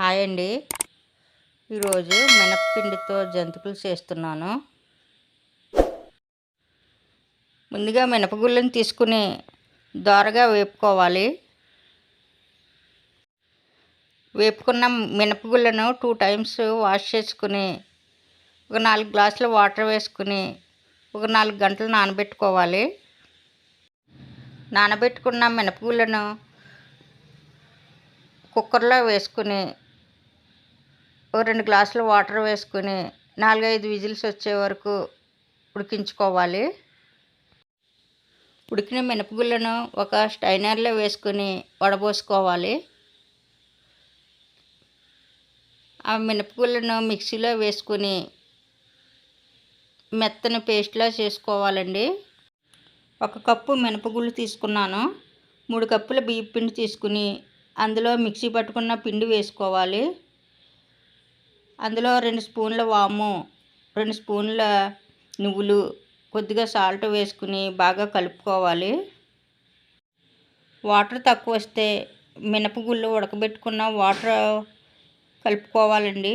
Hi అండి. ఈరోజు మినప్పిండితో జంతికలు చేస్తున్నాను. ముందుగా మినపగుళ్ళని తీసుకుని దోరగా వేపుకోవాలి. వేపుకున్న మినపగుళ్ళను టూ టైమ్స్ వాష్ చేసుకుని ఒక నాలుగు గ్లాసులు వాటర్ వేసుకుని ఒక నాలుగు గంటలు నానబెట్టుకోవాలి. నానబెట్టుకున్న మినపగుళ్ళను కుక్కర్లో వేసుకుని ఓ రెండు గ్లాసులు వాటర్ వేసుకుని నాలుగైదు విజిల్స్ వచ్చే వరకు ఉడికించుకోవాలి. ఉడికిన మినపగుళ్ళను ఒక స్టైనర్లో వేసుకుని వడబోసుకోవాలి. ఆ మినపగుళ్ళను మిక్సీలో వేసుకుని మెత్తని పేస్ట్లా చేసుకోవాలండి. ఒక కప్పు మినపగుళ్ళు తీసుకున్నాను. మూడు కప్పుల బియ్య పిండి తీసుకుని అందులో మిక్సీ పట్టుకున్న పిండి వేసుకోవాలి. అందులో రెండు స్పూన్ల వాము రెండు స్పూన్ల నువ్వులు కొద్దిగా సాల్ట్ వేసుకుని బాగా కలుపుకోవాలి. వాటర్ తక్కువ వస్తే మినపగుళ్ళు ఉడకబెట్టుకున్న వాటర్ కలుపుకోవాలండి.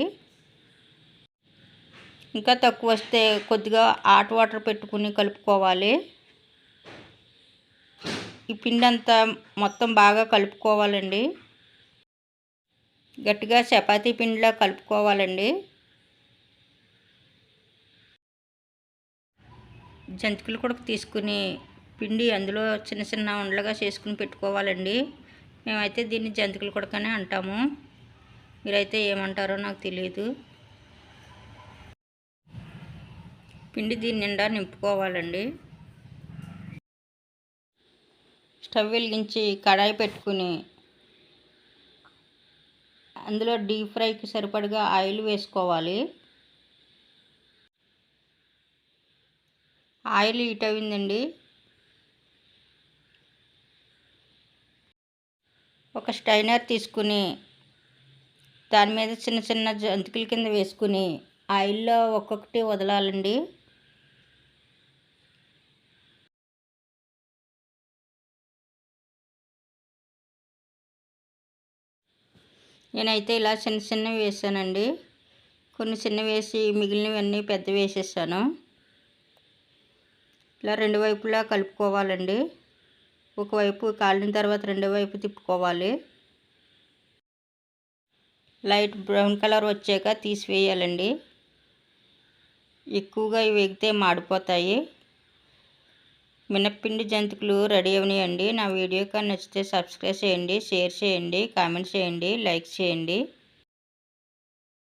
ఇంకా తక్కువ వస్తే కొద్దిగా హాట్ వాటర్ పెట్టుకుని కలుపుకోవాలి. ఈ పిండి అంతా మొత్తం బాగా కలుపుకోవాలండి. గట్టిగా చపాతీ పిండిలా కలుపుకోవాలండి. జంతికలు కూడా తీసుకుని పిండి అందులో చిన్న చిన్న ఉండలుగా చేసుకుని పెట్టుకోవాలండి. మేమైతే దీన్ని జంతికలు కొడకనే అంటాము. మీరైతే ఏమంటారో నాకు తెలియదు పిండి దీని నిండా నింపుకోవాలండి. స్టవ్ వెలిగించి కడాయి పెట్టుకుని అందులో డీప్ ఫ్రైకి సరిపడగా ఆయిల్ వేసుకోవాలి. ఆయిల్ హీట్ అయిందండి. ఒక స్టైనర్ తీసుకుని దాని మీద చిన్న చిన్న జంతికల కింద వేసుకుని ఆయిల్లో ఒక్కొక్కటి వదలాలండి. నేనైతే ఇలా చిన్న చిన్నవి వేసానండి. కొన్ని చిన్నవి వేసి మిగిలినవన్నీ పెద్ద వేసేసాను. ఇలా రెండు వైపులా కలుపుకోవాలండి. ఒకవైపు కాలిన తర్వాత రెండో వైపు తిప్పుకోవాలి. లైట్ బ్రౌన్ కలర్ వచ్చాక తీసివేయాలండి. ఎక్కువగా ఇవి వేగితే మాడిపోతాయి. మినప్పిండి జంతికలు రెడీ అయినాయండి నా వీడియో కానీ నచ్చితే సబ్స్క్రైబ్ చేయండి షేర్ చేయండి కామెంట్ చేయండి లైక్ చేయండి.